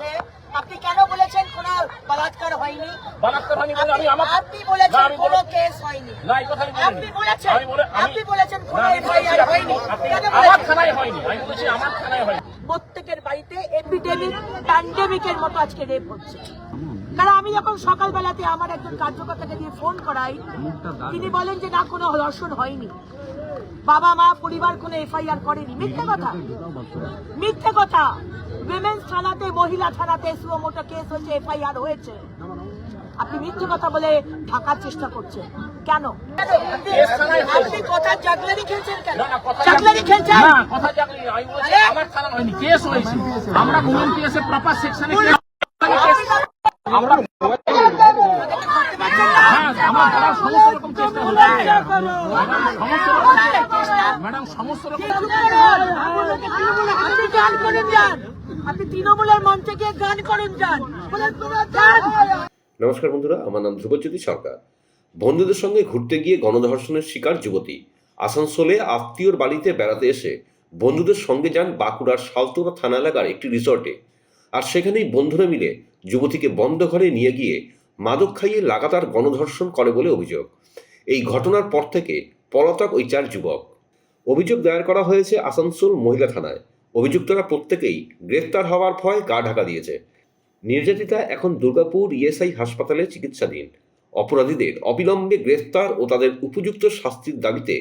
হয়েছে আপনি কেন বলেছেন কোন বলাৎকার হয়নি? বালাক্কার হয়নি বলে আমি আমার আপনি বলেছেন কোনো কেস হয়নি। না এই কথা আপনি বলেছেন আমি বলে আপনি বলেছেন না, কোনো আমি বলেছি এফআইআর হয়নি আমার থানায় হয়নি আমি বলেছি আমার থানায় হয়নি। প্রত্যেকের বাড়িতে এপিডেমিক প্যান্ডেমিকের মতো আজকে রেপ হচ্ছে। কারণ আমি যখন সকালবেলাতে আমার একজন কার্যকর্তাকে দিয়ে ফোন করাই তিনি বলেন যে না কোনো ধর্ষণ হয়নি। বাবা মা পরিবার কোনো এফআইআর করেনি। মিথ্যে কথা। মিথ্যে কথা। উইমেন্স থানাতে মহিলা থানাতে সুমোটো কেস হয়েছে এফআইআর হয়েছে। আপনি মিথ্যে কথা বলে ঢাকার চেষ্টা করছেন। কেন? আপনি কথা জাগলারি খেলছেন কেন? জাগলারি খেলছেন? না কথা জাগলি আমি বলছি আমার থানা হয়নি। কেস হয়েছে। আমরা উমেন কেসে প্রপার সেকশনে আমরা হ্যাঁ আমার থানার সমস্ত রকম চেষ্টা হচ্ছে সমস্ত নমস্কার বন্ধুরা, আমার নাম ধ্রুবজ্যোতি সরকার। বন্ধুদের সঙ্গে ঘুরতে গিয়ে গণধর্ষণের শিকার যুবতী। আসানসোলে আত্মীয়র বাড়িতে বেড়াতে এসে বন্ধুদের সঙ্গে যান বাঁকুড়ার সালতোরা থানা এলাকার একটি রিসর্টে। আর সেখানেই বন্ধুরা মিলে যুবতীকে বন্ধ ঘরে নিয়ে গিয়ে মাদক খাইয়ে লাগাতার গণধর্ষণ করে বলে অভিযোগ। এই ঘটনার পর থেকে পলাতক ওই চার যুবক। অভিযোগ দায়ের করা হয়েছে আসানসোল মহিলা থানায়। অভিযুক্তরা প্রত্যেকেই গ্রেফতার হওয়ার ভয় গা ঢাকা দিয়েছে। নির্যাতিতা এখন দুর্গাপুর ইএসআই হাসপাতালে চিকিৎসাধীন। অপরাধীদের অবিলম্বে গ্রেফতার ও তাদের উপযুক্ত শাস্তির দাবিতে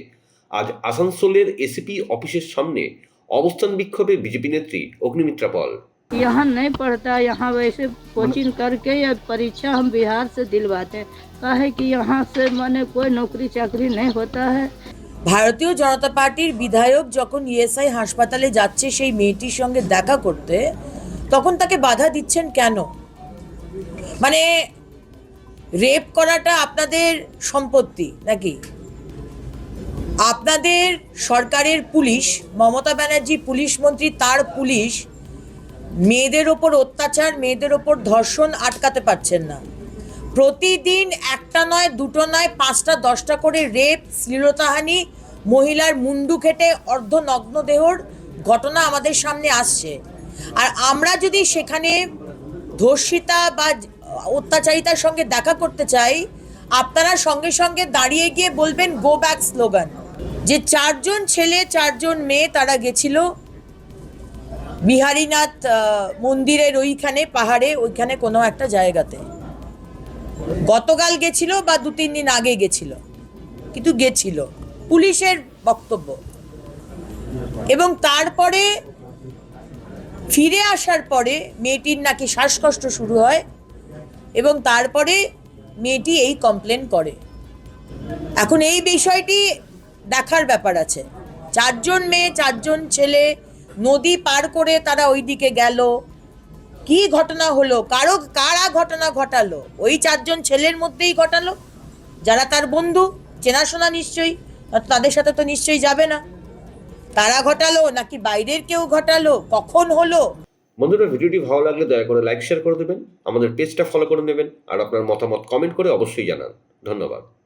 আজ আসানসোলের এসিপি অফিসের সামনে অবস্থান বিক্ষোভে বিজেপি নেত্রী অগ্নিমিত্রা পল। यहाँ नहीं पढ़ता यहाँ वैसे कोचिंग करके या परीक्षा हम बिहार से दिलवाते हैं काहे कि यहाँ से माने कोई नौकरी चाकरी नहीं होता है ভারতীয় জনতা পার্টির বিধায়ক যখন ইএসআই হাসপাতালে যাচ্ছে সেই মেয়েটির সঙ্গে দেখা করতে তখন তাকে বাধা দিচ্ছেন কেন মানে রেপ করাটা আপনাদের সম্পত্তি নাকি আপনাদের সরকারের পুলিশ মমতা ব্যানার্জি পুলিশ মন্ত্রী তার পুলিশ মেয়েদের ওপর অত্যাচার, মেয়েদের ওপর ধর্ষণ আটকাতে পারছেন না। প্রতিদিন একটা নয়, দুটো নয়, পাঁচটা, দশটা করে রেপ, শ্লীলতাহানি, মহিলার মুন্ডু কেটে অর্ধনগ্ন দেহর ঘটনা আমাদের সামনে আসছে। আর আমরা যদি সেখানে ধর্ষিতা বা অত্যাচারিতার সঙ্গে দেখা করতে চাই, আপনারা সঙ্গে সঙ্গে দাঁড়িয়ে গিয়ে বলবেন গো ব্যাক স্লোগান যে চারজন ছেলে, চারজন মেয়ে তারা গেছিল বিহারীনাথ মন্দিরের ওইখানে, পাহাড়ে, ওইখানে কোনো একটা জায়গাতে। গতকাল গেছিল বা দু তিন দিন আগে গেছিল, কিন্তু গেছিল। পুলিশের বক্তব্য। এবং তারপরে ফিরে আসার পরে মেয়েটির নাকি শ্বাসকষ্ট শুরু হয়, এবং তারপরে মেয়েটি এই কমপ্লেন করে। এখন এই বিষয়টি দেখার ব্যাপার আছে। চারজন মেয়ে, চারজন ছেলে নদী পার করে তারা ওই দিকে গেল। কি ঘটনা হলো? কারও, কারা ঘটনা ঘটালো? ওই চারজন ছেলের মধ্যেই ঘটালো। যারা তার বন্ধু, চেনাশোনা নিশ্চয়ই তাদের সাথে তো নিশ্চয়ই যাবে না। তারা ঘটালো নাকি বাইরের কেউ ঘটালো? কখন হলো? বন্ধুরা, ভিডিওটি ভালো লাগলে দয়া করে লাইক শেয়ার করে দেবেন। আমাদের পেজটা ফলো করে নেবেন। আর আপনার মতামত কমেন্ট করে অবশ্যই জানান। ধন্যবাদ।